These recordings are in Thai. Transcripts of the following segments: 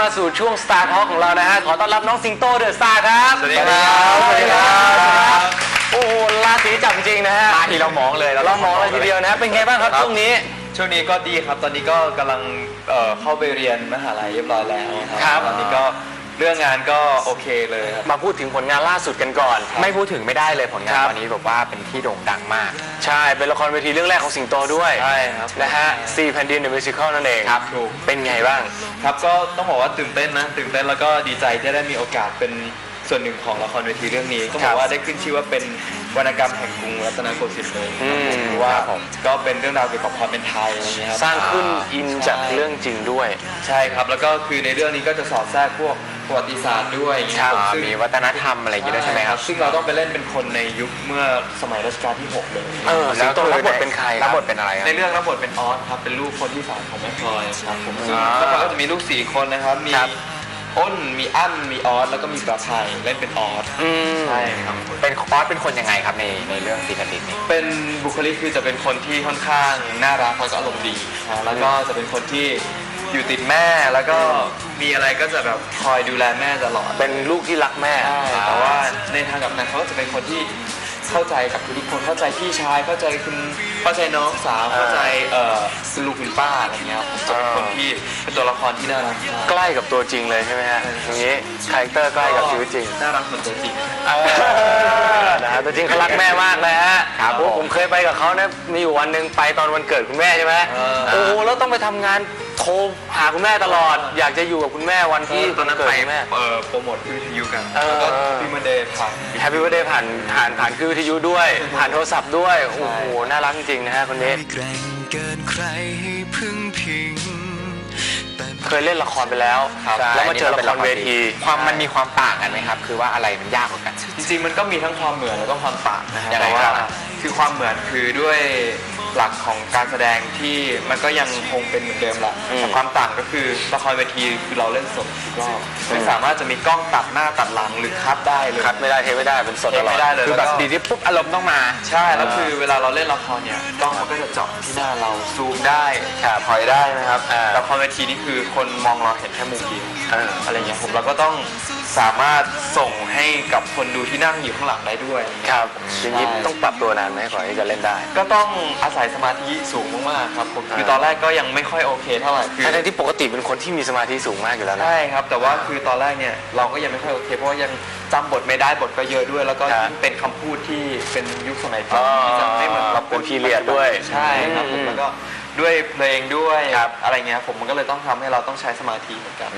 มาสู่ช่วง Star Talk ของเรานะฮะ ขอต้อนรับน้องสิงโตเดอะสตาร์ครับสวัสดีครับสวัสดีครับสวัสดีครับโอ้โหราศีจับจริงนะฮะมาทีเรามองเลยเรามองเลยทีเดียวนะ เป็นไงบ้างครับช่วงนี้ ช่วงนี้ก็ดีครับ ตอนนี้ก็กำลังเอ่อเข้าไปเรียนมหาลัยเรียบร้อยแล้วครับ ตอนนี้ก็ เรื่องงานก็โอเคเลยครับ มาพูดถึงผลงานล่าสุดกันก่อน ไม่พูดถึงไม่ได้เลยผลงาคนรับ ตอนนี้แบบว่าเป็นที่โด่งดังมาก ใช่ เป็นละครเวทีเรื่องแรกของสิงโตด้วยใช่ครับนะฮะสี่แผ่นดินเดอะมิวสิคลนั่นเองครับถูก เป็นไงบ้าง ครับก็ต้องบอกว่าตื่นเต้นนะตื่นเต้นแล้วก็ดีใจที่ได้มีโอกาสเป็นส่วนหนึ่งของละครเวทีเรื่องนี้ต้องบครัอบกว่าได้ขึ้นชื่อว่าเป็นวรรณกรรมแห่งกรุงรัตนโกสินทร์เลยอืมเพราะว่าครับผม ก็เป็นเรื่องราวเกี่ยวกับความเป็นไทยอะไรเงี้ยครับสร้างขึ้นอินจากเรื่องจริงด้วย ใช่ครับ แล้วก็คือในเรื่องนี้ก็จะสอดแทรกพวก ประวัติศาสตร์ด้วยอย่างเงี้ยครับผมซึ่งมีวัฒนธรรมอะไรอย่างงี้ด้วยใช่ไหมครับซึ่งเราต้องไปเล่นเป็นคนในยุคเมื่อสมัยรัชกาลที่6เลยเออสิงโตรับบทเป็นใครครัรับบทเป็นอะไรครับในเรื่องรับบทเป็นออสครับเป็นลูกคนที่สามของแม่พลอยครับผมซึ่งอ่าแม่พลอยก็จะมีลูกสี่คนนะครับมีครับอ้นมีอั้นมีออสแล้วก็มีประภัยเล่นเป็นออสอืมใช่ครับเป็นคอสเป็นคนยังไงครับในในเรื่องซีนดิตนี้เป็นบุคลิกคือจะเป็นคนที่ค่อนข้างน่ารักแล้วก็อารมณ์ดีนะแล้วก็จะเป็นคนที่อยู่ติดแม่แล้วก็ มีอะไรก็จะแบบคอยดูแลแม่ตลอดเป็นลูกที่รักแม่ใช่แต่ว่าในทางกลับกันเขาก็จะเป็นคนที่เข้าใจกับทุกๆคนเข้าใจพี่ชายเข้าใจคุณเข้าใจน้องสาวเข้าใจเอ่อคุณลุงคุณป้าอะไรเงี้ยผมจะเป็นคนที่เป็นตัวละครที่น่ารักมากใกล้กับตัวจริงเลยใช่ไหมฮะอย่างนี้คาแรคเตอร์ใกล้กับชีวิตจริงน่ารักเหมือนตัวจริงเออนะฮะตัวจริงเขารักแม่มากเลยฮะครับโอ้ผมผมเคยไปกับเขานะมีอยู่วันหนึ่งไปตอนวันเกิดคุณแม่ใช่ไหมเออโอ้โหแล้วต้องไปทำงานโท รหาคุณแม่ตลอด อยากจะอยู่กับคุณแม่วันที่ตอนนั้นเกิดไปคุณแม่เอ่อโปรโมทที่วิทยุกันเออแล้วก็พี่มาเดย์ผ่านแฮปปี้ i r t h d a y ผ่านผ่านผ่านคือวิทยุด้วย ผ่านโทรศัพท์ด้วย โอ้โห น่ารักจริงๆนะฮะคนนี้ไม่แกร่งเกินใครให้พึ่งพิงแต่เคยเล่นละครไปแล้วครับแล้วมาเจอละครเวที ความมันมีความต่างกันไหมครับ คือว่าอะไรมันยากกว่ากัน จริงๆมันก็มีทั้งความเหมือนแล้วก็ความต่างนะฮะยังไงแต่ว่าครับคือความเหมือนคือด้วย หลักของการแสดงที่มันก็ยังคงเป็นเหมือนเดิมแหละอืมแต่ความต่างก็คือละครเวทีคือเราเล่นสดทุกรอบไม่สามารถจะมีกล้องตัดหน้าตัดหลังหรือคัดได้เลย คัดไม่ได้เทไม่ได้เป็นสดเทตลอดไม่ได้เลยคือแบบแล้วก็ ดีที่ปุ๊บอารมณ์ต้องมา ใช่แล้วคือเวลาเราเล่นละครเนี่ยกล้องมันก็จะเจาะที่หน้าเราซูมได้ถอยได้นะครับอ่า แต่ละครเวทีนี่คือคนมองเราเห็นแค่มุมเดียว เออ อะไรเงี้ยผมเราก็ต้องสามารถส่งให้กับคนดูที่นั่งอยู่ข้างหลังได้ด้วย ครับอย่างนี้ใช่ ต้องปรับตัวนานไหมก่อนที่จะเล่นได้ ก็ต้องอาศัยสมาธิสูงมากๆครับผมคืออ่าตอนแรกก็ยังไม่ค่อยโอเคเท่าไหร่คือ ทั้งๆที่ปกติเป็นคนที่มีสมาธิสูงมากอยู่แล้วนะ ใช่ครับ แต่ว่าคือตอนแรกเนี่ยเราก็ยังไม่ค่อยโอเคเพราะว่ายังจำบทไม่ได้บทก็เยอะด้วย แล้วก็ครับเป็นคำพูดที่เป็นยุคสมัยอ๋ก่ออนที่จะไม่เหมือนเราเป็น period ด้วยใช่ครับผอืมมแล้วก็ด้วยเพลงด้วยครับ อะไรเงี้ยผมมันก็เลยต้องทำให้เราต้องใช้สมาธิเหมือนกัน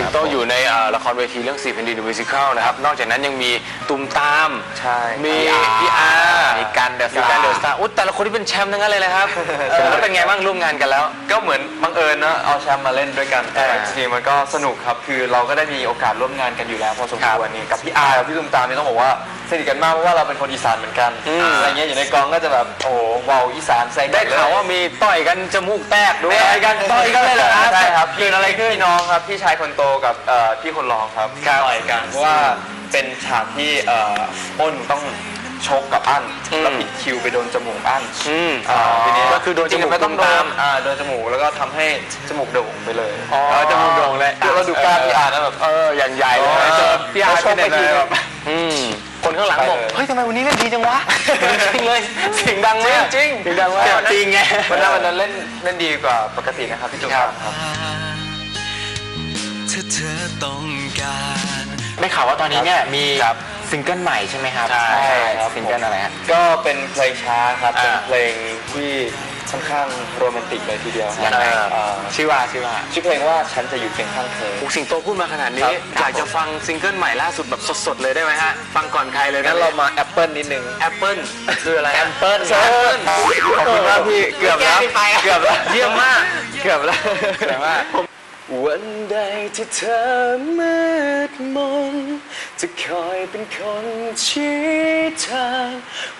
สิงโตอยู่ในเอ่อละครเวทีเรื่องสี่แผ่นดินมิวสิควลนะครับ นอกจากนั้นยังมีตุมตาม ใช่ มีครับพี่อาร์มีกันเดอะสมีตาร์การเดอะสตาร์อุ๊ยแต่ละคนที่เป็นแชมป์ทั้งนั้นเลยนะครับเออแล้วเป็นไงบ้างร่วมงานกันแล้ว ก็เหมือนบังเอิญนะเอาแชมป์มาเล่นด้วยกันแต่อ่าจริงๆมันก็สนุกครับคือเราก็ได้มีโอกาสร่วมงานกันอยู่แล้วพอสมควรนี่กับพี่อาร์กับพี่ตุ้มตามนี่ต้องบอกว่าสนิทกันมากเพราะว่าเราเป็นคนอีสานเหมือนกันอืม อะไรเงี้ยอยู่ในกองก็จะแบบโอ้โหเว้าวอีสานใส่ได้ข่าวว่ามีต่อยกันจมูกแตกด้วยต่อยกันต่อยกันเลยเหรอครับใช่ครับเกิดอะไรขึ้นพี่น้องครับพี่ชายคนโตกับเอ่อพี่คนรองครับครับต่อยกันเพราะว่าเป็นฉากที่เอ่ออ้นต้องชกกับอั้นอืม แล้วผิดคิวไปโดนจมูกอั้นอืม อ่าทีนี้ก็คือโดนจมูกริงๆไม่ต้องโดตานมอ่าโดนจมูกแล้วก็ทำให้จมูกโด่งไปเลยอ๋อแล้วจมูกโด่งเลยเราดูกล้ามพี่อาร์นะแบบ เอออย่างใหญ่เลยเออเจอพี่อาร์เขาชกไปทีเนี่ยแบบ อืมคนข้างหลังบอกไปเลย เฮ้ยทำไมวันนี้เล่นดีจังวะ จริงเลยเสียงดังมากจริงเสียงดังมากจริงไง วันนั้นวันนั้นเล่นเล่นดีกว่าปกตินะครับพี่จุ๊บครับครับ ถ้าเธอต้องการได้ข่าวว่าตอนนี้เนี่ยมีครับซิงเกิลใหม่ใช่ไหมครับใช่ครับ ซิงเกิลอะไรฮะ ก็เป็นเพลงช้าครับ อ่า เป็นเพลงที่ค่อนข้างโรแมนติกเลยทีเดียวครับยังไงอ่าชื่อว่าชื่อว่าชื่อเพลงว่าฉันจะอยู่เคียงข้างเธอ โอ้สิงโตพูดมาขนาดนี้ ครับ อยากจะฟังซิงเกิลใหม่ล่าสุดแบบสดๆเลยได้ไหมฮะ ฟังก่อนใครเลยงั้นเรามาแอปเปิลนิดนึง แอปเปิลคืออะไรแอปเปิ้ลแอปเปิลขอบคุณมากพี่ เกือบแล้วแก้ไม่ไปอะเกือบแล้ว เยี่ยมมาก เกือบแล้วแต่ว่า วันใดที่เธอมืดมนจะคอยเป็นคนชี้ทาง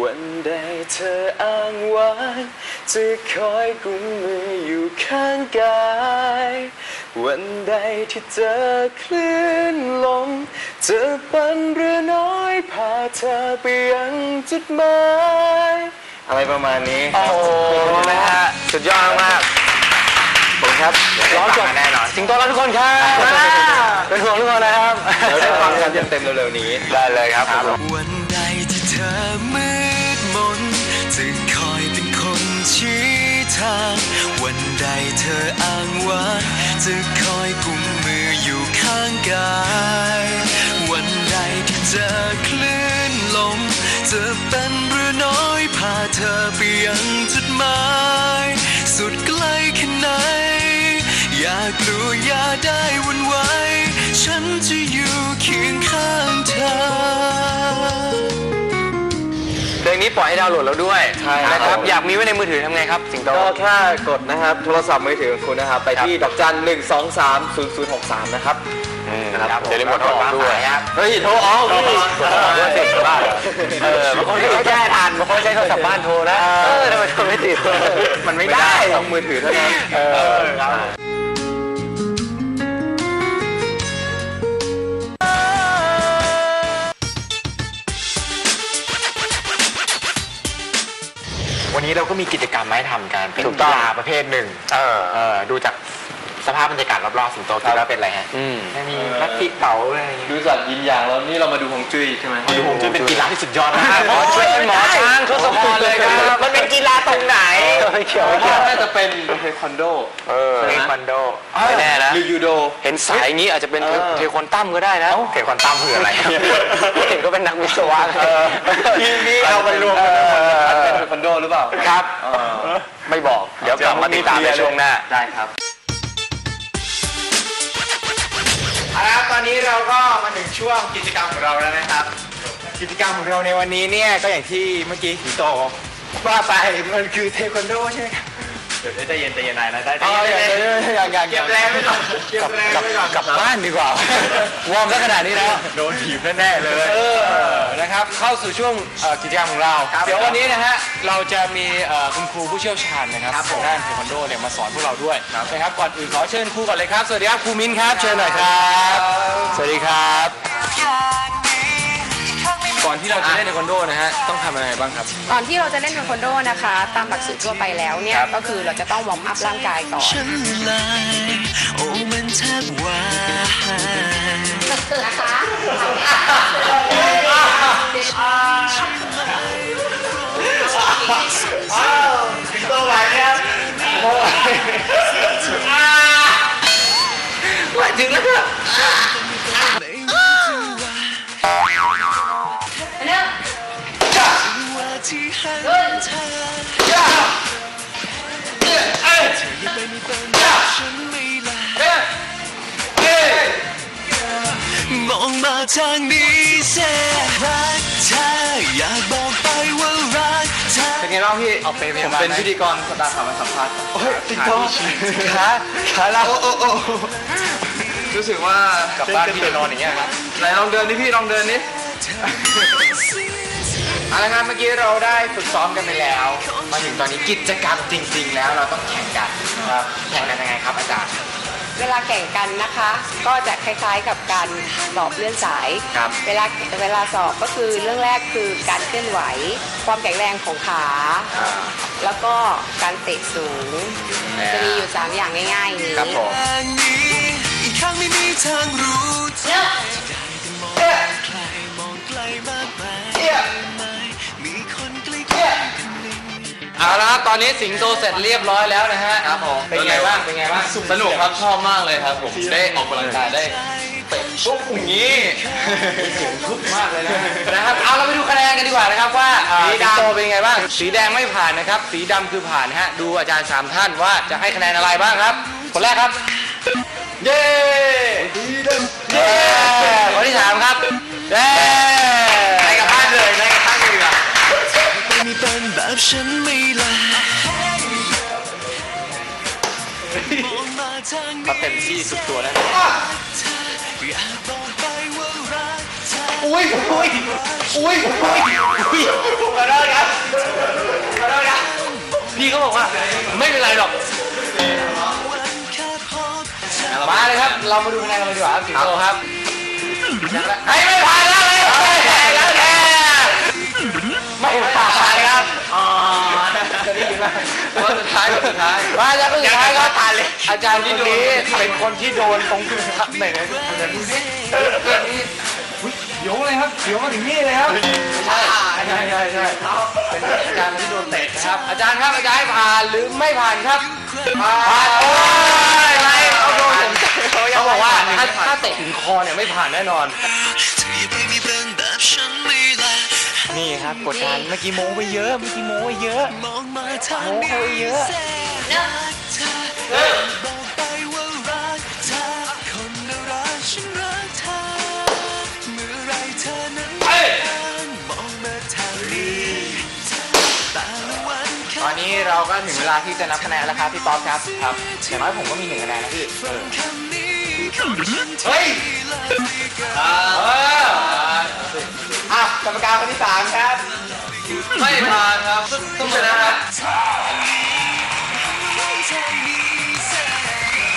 วันใดเธออ้างว้างจะคอยกุมมืออยู่ข้างกาย วันใดที่เจอคลื่นลมจะปั่นเรือน้อยพาเธอไปยังจุดหมายอะไรประมาณนี้โอ้โหนะฮะ สุดยอดมาก ครับร้องจบแน่นอนสิงโตรักทุกคนครับเป็นห่วงทุกคนนะครับเดี๋ยวได้ฟังกันเต็มๆเร็วๆนี้ได้เลยครับวันใดที่เธอมืดมนจะคอยเป็นคนชี้ทางวันใดเธออ้างว้างจะคอยกุมมืออยู่ข้างกายวันใดที่เจอคลื่นลมจะเป็นเรือน้อยพาเธอไปยังจุดหมายสุดไกลแค่ไหน อย่ากลัวอย่าได้หวันไหวฉันจะอยู่เคียงข้างเธอเพลงนี้ปล่อยให้ดาวน์โหลดแล้วด้วยใช่ครับนะครับอยากมีไว้ในมือถือทำไงครับ สิงโต ก็แค่กดนะครับ โทรศัพท์มือถือของคุณนะครับ ไปที่ดอกจันหนึ่งสองสามศูนย์ศูนย์หกสามนะครับนะครับเดี๋ยวรีโมทโทรออกด้วยครับ เฮ้ยโทรออกโทรออกด้วยสิบ้าเหรอเออบางคนไม่ได้ทันบางคนใช้โทรศัพท์บ้านโทรนะ เออทำไมโทรไม่ติด มันไม่ได้ ต้องมือถือเท่านั้น เออครับ นนี้เราก็มีกิจกรรมมาให้ทำกันเป็นถูกต้กีอง ฬาประเภทหนึ่งเออ เออดูจากสภาพบรรยากาศรอบๆสิงโตคิดว่าเป็นอะไรฮะอืมไม่มีลัทธิเต๋าอะไรอย่างเงี้ยดูจากยินอย่างแล้วนี่เรามาดูฮวงจุ้ยใช่ไหมดูผมจะเป็นกีฬาที่สุดยอดมากหมอช่วยหมอช้างทศพรเลยครับมันเป็นกีฬาตรงไหนไม่เกี่ยวผมไม่ว่าเกี่ยวน่าจะเป็นเทควันโด เออ เทควันโดไม่แน่นะ หรือยูโด เห็นสายอย่างนี้อาจจะเป็นเออ เทควันตั้มก็ได้นะเทควันตัมคืออะไร เห็นก็เป็นนักวิศวะ ทีนี้เอาไปรวมกัน โดหรือเปล่าครับ เออไม่บอก เดี๋ยวกลับมาติดตามในช่วงหน้า ได้ครับเอาละครับตอนนี้เราก็มาถึงช่วงกิจกรรมของเราแล้วนะครับ กิจกรรมของเราในวันนี้เนี่ยก็อย่างที่เมื่อกี้สิงโตว่าไปมันคือเทควันโดใช่ไหมครับเดี๋ยวใจเย็นใจเย็นนายนะได้อ๋ออย่างอย่างอย่างเก็บแรงไว้ก่อนเก็บแรงไว้ก่อนกลับบ้านดีกว่าวอร์มซะขนาดนี้แล้วโดนถีบแน่ๆเลยเออนะครับเข้าสู่ช่วงเอ่อกิจกรรมของเรา เดี๋ยววันนี้นะฮะเราจะมีเอ่อคุณครูผู้เชี่ยวชาญนะครับทางด้านเทควันโดเนี่ยมาสอนพวกเราด้วยนะครับก่อนอื่นขอเชิญครูก่อนเลยครับสวัสดีครับครูมิ้นครับเชิญหน่อยครับ สวัสดีครับ ก่อนที่เราจะเล่นเทควันโดนะฮะต้องทำอะไรบ้างครับ ก่อนที่เราจะเล่นเทควันโดนะคะ ตามหลักสูตรทั่วไปแล้วเนี่ยครับก็คือเราจะต้องวอร์มอัพร่างกายก่อนฉันลายโอ้มันแทบวายนะคะว่ ที่ให้เธอเธอย่าไปมีป็นฉันไม่ลามองมาทางนี้เสรักเธออยากบอกไปว่ารักเธอเป็นไงบ้างพี่เอาไปผมเป็นพิธีกรสตาร์ขามาสัมภาษณ์โอ้ยติดต่อขาขาเรารู้สึกว่ากลับบ้านพี่นอนอย่างเงี้ยครับไหนลองเดินนี่พี่ลองเดินนี่ เอาละครับเมื่อกี้เราได้ฝึกซ้อมกันไปแล้ว มาถึงตอนนี้กิจกรรมจริง ๆ แล้วเราต้องแข่งกันครับแข่งกันยังไงครับอาจารย์ เวลาแข่งกันนะคะ ก็จะคล้ายๆกับการสอบเลื่อนสาย ครับ เวลาเวลาสอบก็คือเรื่องแรกคือการเคลื่อนไหว ความแข็งแรงของขาแล้วก็การเตะสูงจะมีอยู่ 3 อย่างง่ายๆนี้ครับผมทางนี้อีกข้างไม่มีทางรู้ใจไเอาละครับตอนนี้สิงโตเสร็จเรียบร้อยแล้วนะฮะครับผมเป็นไงบ้างเป็นไงบ้างสนุกครับชอบมากเลยครับผมได้ออกกำลังกายได้เตะปุ๊บอย่างนี้ทุกมากเลยนะนะครับเอาเราไปดูคะแนนกันดีกว่านะครับว่าสีดำโตเป็นยังไงบ้างสีแดงไม่ผ่านนะครับ สีดำคือผ่านนะฮะดูอาจารย์สามท่านว่าจะให้คะแนนอะไรบ้างครับ คนแรกครับ เย้เย้คนที่สามครับเย้ ฉันไม่ลามองมาทางนี้เขาเต็มที่สุดตัวแล้วเธออยากบอกไปว่ารักเธออุ้ยอุ้ยอุ้ยอุ้ยอุ้ยขอโทษครับขอโทษครับพี่เขาบอกว่าไม่เป็นไรหรอกวันแค่พบเธอมาเลยครับ เรามาดูคะแนนกันเลยดีกว่าครับสิงโตครับไอ้ไม่ผ่านแล้วเลยไม่ผ่านแล้วแน่ ไม่ผ่านครับอ๋อจะได้ยินไหมคนสุดท้ายคนสุดท้ายมาจากคนสุดท้ายครับทานเลยอาจารย์คนนี้เป็นคนที่โดนตรงไหนไหนไหนดูสิเออเออนี่อุ๊ยเดี๋ยวเลยครับเดี๋ยวมาถึงนี่เลยครับใช่ใช่ใช่ใช่เป็นอาจารย์ที่โดนเตะนะครับ อาจารย์ครับอาจารย์ให้ผ่านหรือไม่ผ่านครับผ่านโอ้ยไม่เขาโดนเขาบอกว่าถ้าถ้าเตะถึงคอเนี่ยไม่ผ่านแน่นอนเธออย่าไปมีเรื่องแบบฉันไม่ละ นี่ครับกดดันเมื่อกี้โม้ไปเยอะเมื่อกี้โม้ไปเยอะมองมาทางโม้นี้ไปเยอะรักเธอบอกไปว่ารักเธอคนน่ารักฉันรักเธอเมื่อไรเธอนั้นมองมาทางนี้แต่ละวันแค่ตอนนี้เราก็ถึงเวลาที่จะนับคะแนนแล้วครับพี่ป๊อปครับครับอย่างน้อยผมก็มีหนึ่งคะแนนนะพี่คำนี้ของฉันเฮ้ย อะครับ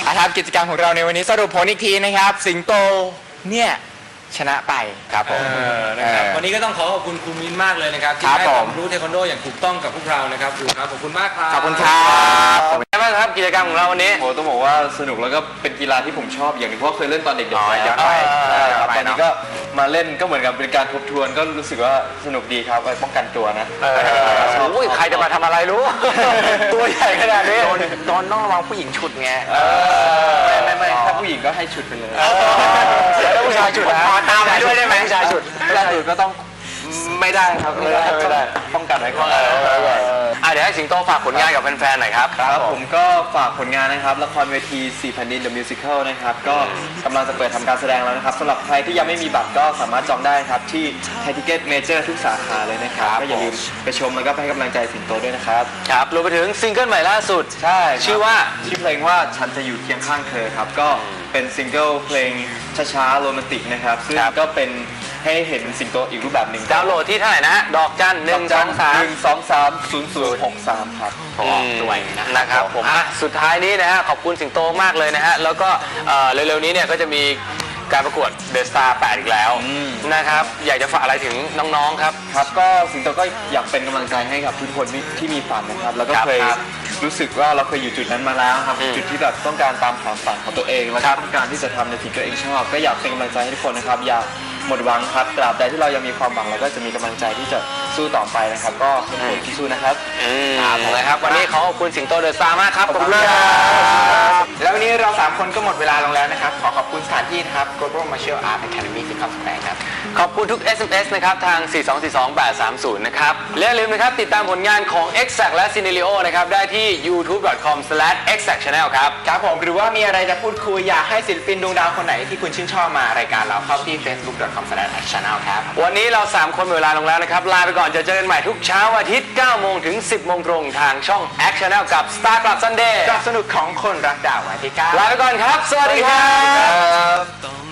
อาครับกิจกรรมของเราในวันนี้สรุปผลอีกทีนะครับ สิงโตเนี่ย ชนะไปครับผม เออนะครับเออวันนี้ก็ต้องขอขอบคุณครูมิ้นมากเลยนะครับที่ครับให้ความผมรู้เทควันโดอย่างถูกต้องกับพวกเรานะครับครูครับขอบคุณมากครับ ขอบคุณครับเป็นไงบ้างครับกิจกรรมของเราวันนี้ โหต้องบอกว่าสนุกแล้วก็เป็นกีฬาที่ผมชอบอย่างหนึงเพราะเคยเล่นตอนเด็กอ๋อๆย้อนไปใช่ครับย้อนไปตอนนี้เนอะ ก็มาเล่นก็เหมือนกับเป็นการทบทวนก็รู้สึกว่าสนุกดีครับไว้ป้องกันตัวนะเออโอ้ยใครจะมาทำอะไรรู้ ตัวใหญ่ขนาดนี้ โดนโดนต้องระวังผู้หญิงฉุดไง ไม่ไม่ไม่ถ้าผู้หญิงก็ให้ฉุดไปเลยแล้วผู้ชายฉุดนะตามไปด้วยได้ไหมผู้ชายฉุดผู้ชายฉุดก็ต้องไม่ได้ครับไม่ได้ไม่ได้ป้องกันไว้ก่อนอะเดี๋ยวให้สิงโตฝากผลงานกับแฟนๆหน่อยครับ ครับผมก็ฝากผลงานนะครับ ละครเวที4แผ่นดิน The Musical นะครับ ก็กำลังจะเปิดทำการแสดงแล้วนะครับสำหรับใครที่ยังไม่มีบัตรก็สามารถจองได้ครับ ที่ไททิเก็ตเมเจอร์ทุกสาขาเลยนะครับ ก็อย่าลืมไปชมแล้วก็ไปให้กำลังใจสิงโตด้วยนะครับ ครับรวมไปถึงซิงเกิลใหม่ล่าสุด ใช่ ชื่อว่าชื่อเพลงว่าฉันจะอยู่เคียงข้างเธอครับก็ เป็นซิงเกิลเพลงช้าๆโรแมนติกนะครับ ซึ่งครับ ก็เป็นให้เห็นสิงโตอีกรูปแบบหนึ่งดาวน์โหลดที่เท่าไหร่นะฮะดอกจันหนึ่งสองสาม หนึ่งสองสามศูนย์ศูนย์หกสามครับ ด้วยนะครับผมอะสุดท้ายนี้นะฮะขอบคุณสิงโตมากเลยนะฮะแล้วก็เอ่อเร็วๆนี้เนี่ยก็จะมี การประกวด The Star 8อีกแล้วอืม นะครับ อยากจะฝากอะไรถึงน้องๆครับ ครับก็สิงโตก็อยากเป็นกำลังใจให้กับทุกคนที่ที่มีฝันนะครับ แล้วก็ครับเคยครับรู้สึกว่าเราเคยอยู่จุดนั้นมาแล้วครับอืมจุดที่แบบต้องการตามความฝันของตัวเองแล้วก็ต้องการที่จะทำในสิ่งที่ตัวเองชอบ ก็อยากเป็นกำลังใจให้ทุกคนนะครับ อย่าหมดหวังครับตราบใดที่เรายังมีความหวังเราก็จะมีกำลังใจที่จะ สู้ต่อไปนะครับ ก็เป็นคนที่สู้นะครับ อืมนะครับ วันนี้ขอขอบคุณสิงโตเดอะสตาร์มากครับขอบคุณครับ แล้ววันนี้เราสามคนก็หมดเวลาลงแล้วนะครับ ขอขอบคุณสถานที่นะครับ Global Martial Art Academy ที่ขับแสงครับ ขอบคุณทุก SMS นะครับ ทาง 4242830 นะครับ และอย่าลืมนะครับ ติดตามผลงานของ Exact และ c i n e r i o นะครับ ได้ที่ youtube.com/exactchannel ครับ ครับผมหรือว่ามีอะไรจะพูดคุยอยากให้ศิลปินดวงดาวคนไหนที่คุณชื่นชอบมารายการเราเข้าที่ facebook.com/channel ครับ วันนี้เรา 3 คนหมดเวลาลงแล้วนะครับ ลาไปก่อนจะเจอกันใหม่ทุกเช้าอาทิตย์ 9 โมงถึง 10 โมงตรงทางช่อง Act Channel กับ Star Club Sunday กับสนุกของคนรักดาววันที่เก้าลาไปก่อนครับ สวัสดีครับต้อง